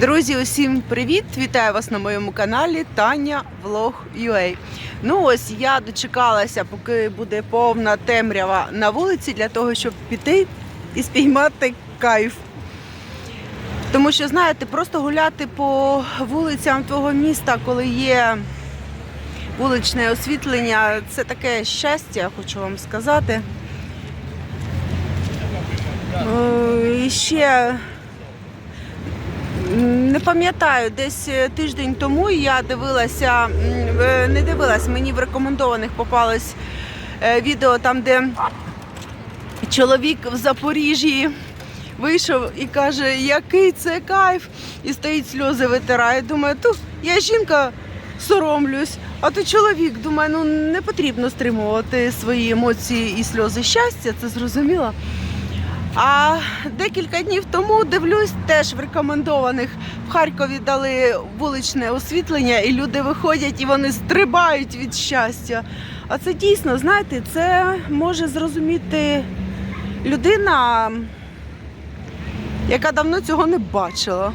Друзі, усім привіт! Вітаю вас на моєму каналі Таня Влог. Ну ось я дочекалася, поки буде повна темрява на вулиці, для того, щоб піти і спіймати кайф. Тому що, знаєте, просто гуляти по вулицям твого міста, коли є вуличне освітлення, це таке щастя, хочу вам сказати. І ще не пам'ятаю, десь е, тиждень тому я дивилася, не дивилась, мені в рекомендованих попалось е, відео там, де чоловік в Запоріжжі вийшов і каже, який це кайф, і стоїть сльози витирає. Думаю, ту я жінка соромлюсь, а то чоловік думаю, ну не потрібно стримувати свої емоції і сльози щастя, це зрозуміло. А декілька днів тому дивлюсь, теж в рекомендованих в Харкові дали вуличне освітлення, і люди виходять і вони стрибають від щастя. А це дійсно, знаєте, це може зрозуміти людина, яка давно цього не бачила.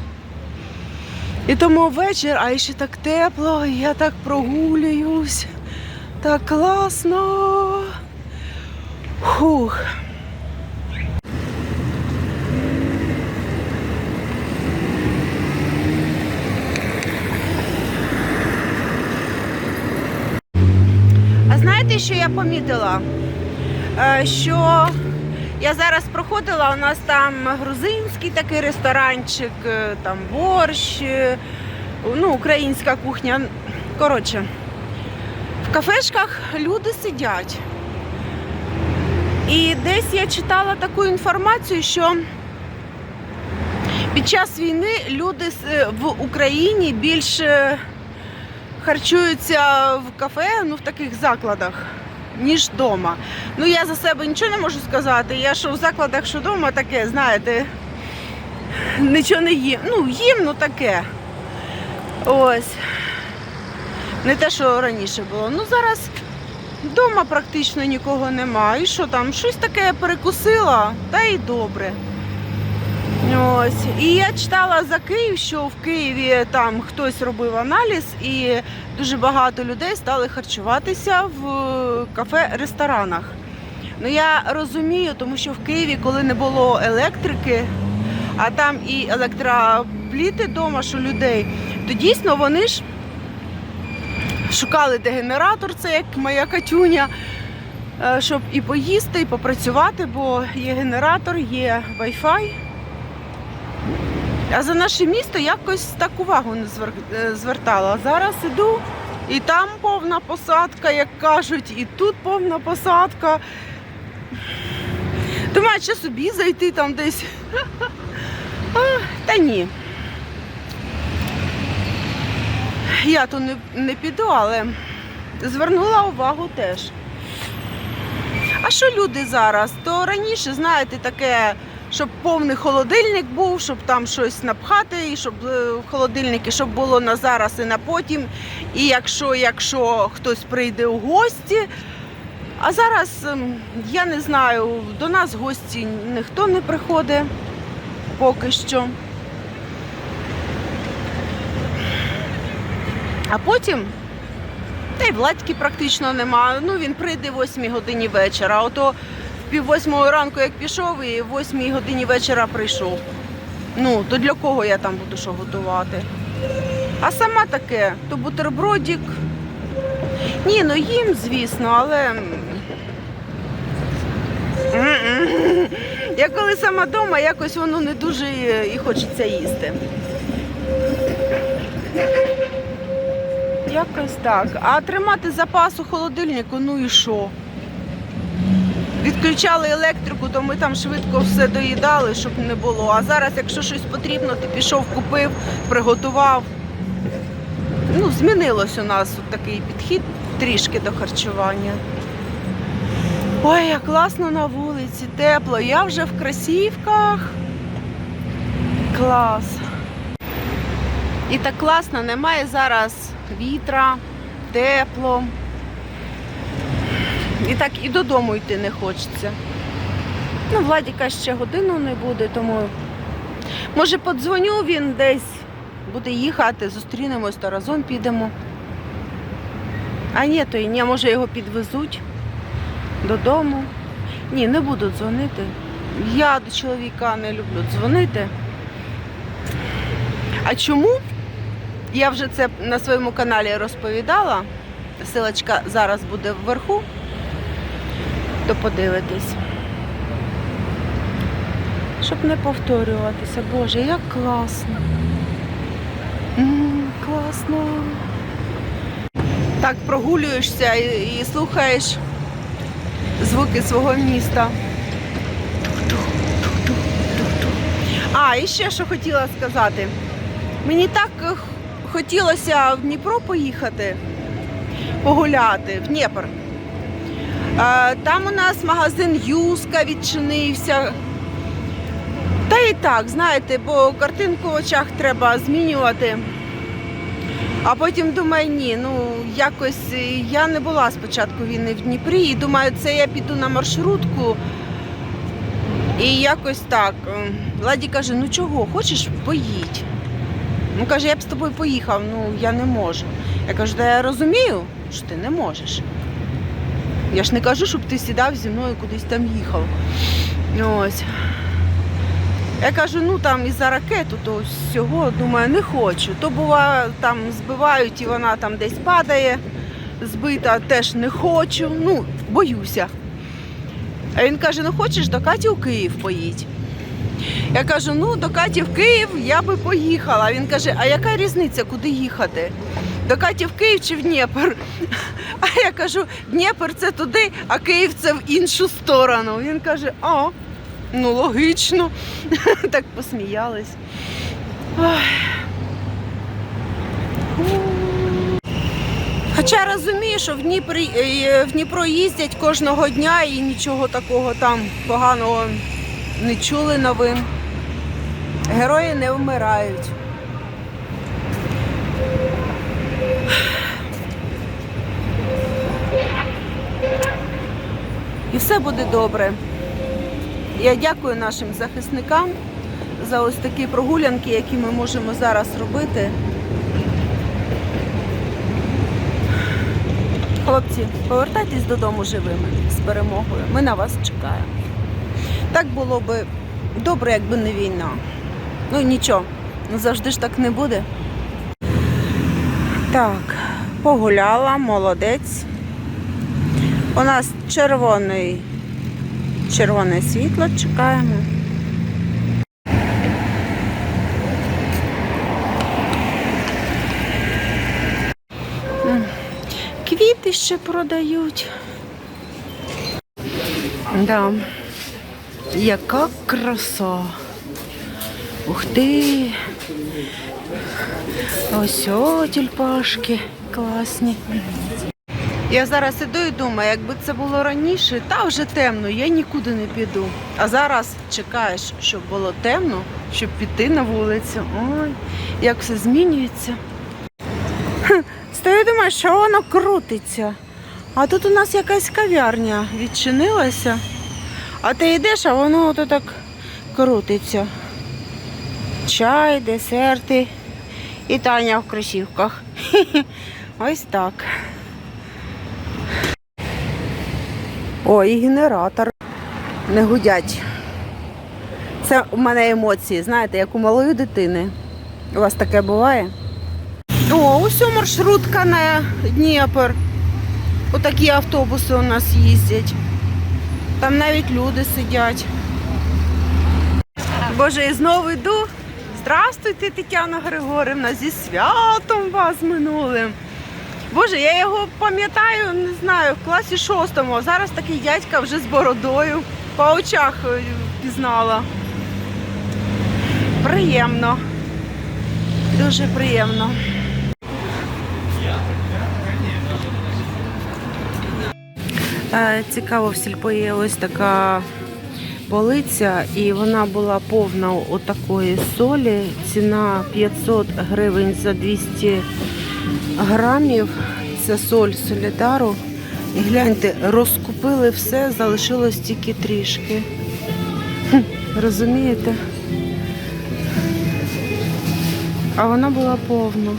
І тому вечір, а ще так тепло, я так прогулююсь, так класно. Хух. А знаєте, що я помітила? Е, Що я зараз проходила, у нас там грузинський такий ресторанчик, е, там борщ, е, ну, українська кухня. Коротше, в кафешках люди сидять. І десь я читала таку інформацію, що під час війни люди в Україні більше харчуються в кафе, ну в таких закладах, ніж вдома. Ну я за себе нічого не можу сказати. Я що в закладах, що вдома, таке, знаєте, нічого не їм. Ну, їм, ну таке. Ось. Не те, що раніше було. Ну зараз вдома практично нікого немає. І що там? Щось таке перекусила, та й добре. Ось. І я читала за Київ, що в Києві там хтось робив аналіз, і дуже багато людей стали харчуватися в кафе-ресторанах. Ну я розумію, тому що в Києві, коли не було електрики, а там і електропліти вдома, що людей, то дійсно вони ж шукали де генератор, це як моя катюня, е, щоб і поїсти, і попрацювати, бо є генератор, є Wi-Fi. А за наше місто якось так увагу не е, звертала. Зараз іду, і там повна посадка, як кажуть, і тут повна посадка. Думаю, чи собі зайти там десь. Та ні. Я то не, не піду, але звернула увагу теж. А що люди зараз? То раніше, знаєте, таке, щоб повний холодильник був, щоб там щось напхати, і щоб е, в холодильники, щоб було на зараз і на потім. І якщо, якщо хтось прийде у гості. А зараз ем, я не знаю, до нас гості ніхто не приходить поки що. А потім та й Владьки практично немає. Ну він прийде о 8 годині вечора. Ото в пів восьмої ранку як пішов і в 8 годині вечора прийшов. Ну, то для кого я там буду що готувати? А сама таке, то бутербродик. Ні, ну їм, звісно, але. Я коли сама вдома, якось воно не дуже і хочеться їсти. Якось так. А тримати запас у холодильнику, ну і що? Відключали електрику, то ми там швидко все доїдали, щоб не було. А зараз, якщо щось потрібно, ти пішов, купив, приготував. Ну, змінилось у нас такий підхід трішки до харчування. Ой, як класно на вулиці, тепло. Я вже в красівках. Клас. І так класно, немає зараз вітра, тепло. І так і додому йти не хочеться. Ну, Владіка ще годину не буде, тому може подзвоню він десь буде їхати, зустрінемось та разом підемо. А ні, то і ні, може його підвезуть додому. Ні, не буду дзвонити. Я до чоловіка не люблю дзвонити. А чому? Я вже це на своєму каналі розповідала. Силочка зараз буде вверху, то подивитись. Щоб не повторюватися. Боже, як класно. М, класно. Так прогулюєшся і, і слухаєш звуки свого міста. А, і ще що хотіла сказати. Мені так е, хотілося в Дніпро поїхати, погуляти, в Дніпр. Там у нас магазин Юска відчинився. Та і так, знаєте, бо картинку в очах треба змінювати. А потім думаю, ні, ну якось я не була спочатку війни в Дніпрі і думаю, це я піду на маршрутку. І якось так. Ладі каже, ну чого, хочеш, поїдь. Ну каже, я б з тобою поїхав, ну я не можу. Я кажу, та я розумію, що ти не можеш. Я ж не кажу, щоб ти сідав зі мною кудись там їхав. Ось. Я кажу, ну там із-за ракету, то всього, думаю, не хочу. То буває, там збивають і вона там десь падає, збита, теж не хочу, ну, боюся. А він каже: ну хочеш до Каті у Київ поїдь. Я кажу, ну до Каті в Київ я би поїхала. Він каже, а яка різниця, куди їхати? До Каті в Київ чи в Дніпр? А я кажу, Дніпр це туди, а Київ це в іншу сторону. Він каже, а, ну логічно. Так посміялись. Хоча розумію, що в Дніпрі, е, в Дніпро їздять кожного дня і нічого такого там поганого не чули новин. Герої не вмирають. І все буде добре. Я дякую нашим захисникам за ось такі прогулянки, які ми можемо зараз робити. Хлопці, повертайтесь додому живими з перемогою. Ми на вас чекаємо. Так було би добре, якби не війна. Ну нічого, завжди ж так не буде. Так, погуляла, молодець. У нас червоний, червоне світло, чекаємо. Квіти ще продають. Да. Яка краса. Ух ти. Ось о, тюльпашки класні. Я зараз іду і думаю, якби це було раніше, та вже темно, я нікуди не піду. А зараз чекаєш, щоб було темно, щоб піти на вулицю. Ой, як все змінюється. Стою, думаю, що воно крутиться. А тут у нас якась кав'ярня відчинилася. А ти йдеш, а воно ото так крутиться. Чай, десерти і Таня в кросівках. Ось так. О, і генератор. Не гудять. Це у мене емоції, знаєте, як у малої дитини. У вас таке буває? О, ось маршрутка на Дніпр. Отакі автобуси у нас їздять. Там навіть люди сидять. Боже, і знову йду. Здравствуйте, Тетяна Григорівна, зі святом вас минулим. Боже, я його пам'ятаю, не знаю, в класі шостому. Зараз такий дядька вже з бородою. По очах е, пізнала. Приємно. Дуже приємно. Е, Цікаво, в сільпо є ось така полиця, і вона була повна отакої солі. Ціна 500 гривень за 200 грамів. Це соль солідару. І гляньте, розкупили все, залишилось тільки трішки. Розумієте? А вона була повна.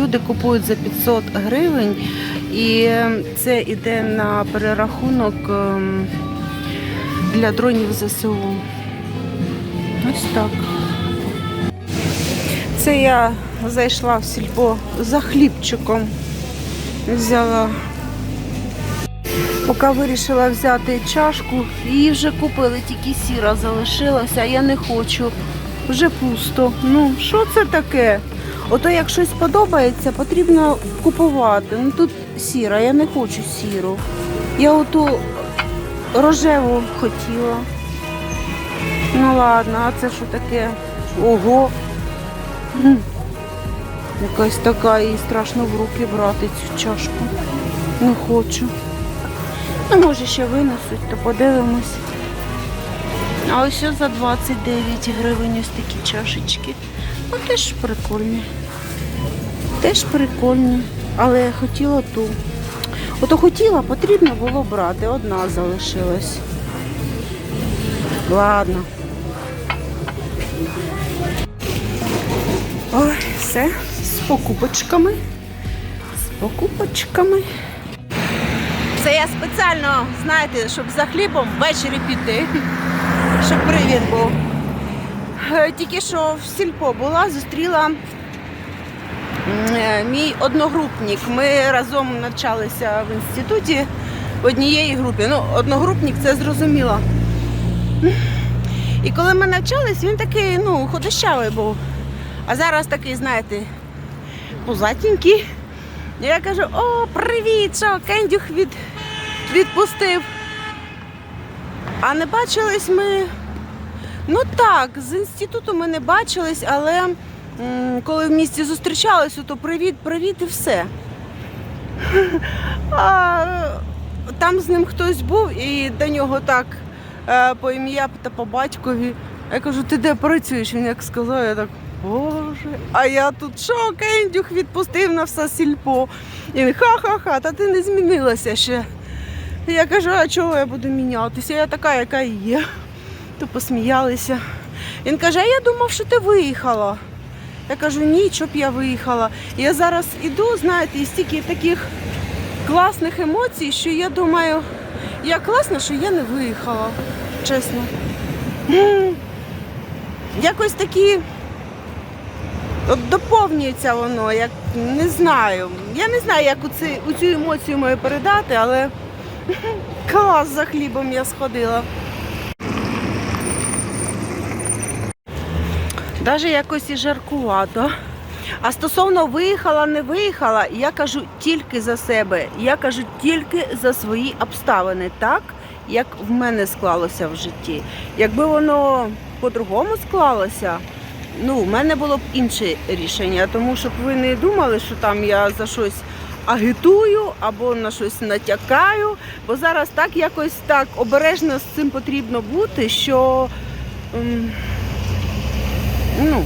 Люди купують за 500 гривень, і це йде на перерахунок ем, для дронів ЗСУ. Ось так. Це я зайшла в сільпо за хлібчиком. Взяла. Поки вирішила взяти чашку, її вже купили, тільки сіра залишилася, я не хочу. Вже пусто. Ну, що це таке? Ото як щось подобається, потрібно купувати. Ну тут сіра, я не хочу сіру. Я оту рожеву хотіла. Ну ладно, а це що таке? Ого. Якась така і страшно в руки брати цю чашку. Не хочу. Ну, може ще винесуть, то подивимось. А ось за 29 гривень ось такі чашечки. Ну теж прикольні. Теж прикольні. Але я хотіла ту. Ото хотіла, потрібно було брати. Одна залишилась. Ладно. Ой, все. З покупочками. З покупочками. Це я спеціально, знаєте, щоб за хлібом ввечері піти, щоб привід був. Е, Тільки що в сільпо була, зустріла е, мій одногрупник. Ми разом навчалися в інституті в однієї групі. Ну, одногрупник це зрозуміло. І коли ми навчались, він такий, ну, ходощавий був. А зараз такий, знаєте, пузатенький. Я кажу, о, привіт, що Кендюх від, відпустив. А не бачились ми. Ну так, з інституту ми не бачились, але м, коли в місті зустрічались, то привіт, привіт і все. А, там з ним хтось був і до нього так е, по ім'я та по батькові. Я кажу, ти де працюєш? Він як сказав, я так, боже, а я тут що, Кендюх відпустив на все сільпо. І він ха-ха-ха, та ти не змінилася ще. Я кажу, а чого я буду мінятися? Я така, яка і є. То посміялися. Він каже, а я думав, що ти виїхала. Я кажу, ні, щоб я виїхала. Я зараз іду, знаєте, і стільки таких класних емоцій, що я думаю, я класно, що я не виїхала, чесно. Якось такі от доповнюється воно, як не знаю. Я не знаю, як у, це, у цю емоцію мою передати, але клас за хлібом я сходила. Навіть якось і жаркувато. А стосовно виїхала, не виїхала, я кажу тільки за себе. Я кажу тільки за свої обставини, так як в мене склалося в житті. Якби воно по-другому склалося, ну, в мене було б інше рішення, тому щоб ви не думали, що там я за щось агітую або на щось натякаю, бо зараз так якось так обережно з цим потрібно бути, що. ем, ну,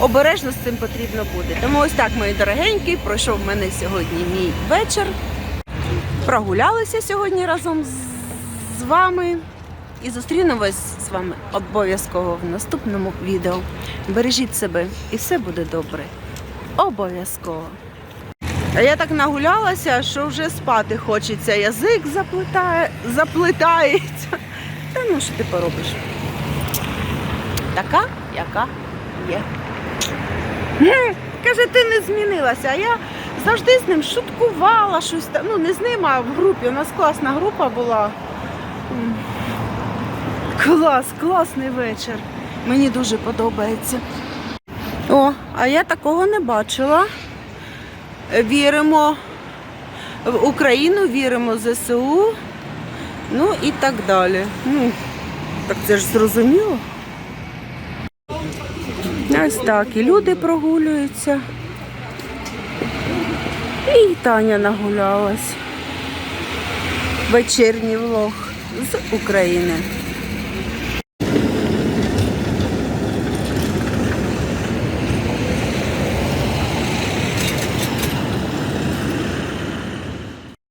обережно з цим потрібно бути. Тому ось так, мої дорогенькі, пройшов в мене сьогодні мій вечір. Прогулялися сьогодні разом з вами. І зустрінемось з вами обов'язково в наступному відео. Бережіть себе і все буде добре. Обов'язково. А я так нагулялася, що вже спати хочеться. Язик заплетає, заплетається. Та ну що ти поробиш? Така, яка є. Каже, ти не змінилася. А я завжди з ним шуткувала щось. Ну, не з ним, а в групі. У нас класна група була. Клас, класний вечір. Мені дуже подобається. О, а я такого не бачила. Віримо в Україну, віримо в ЗСУ. Ну і так далі. Ну, так це ж зрозуміло. Ось так, і люди прогулюються. І Таня нагулялась. Вечірній влог з України.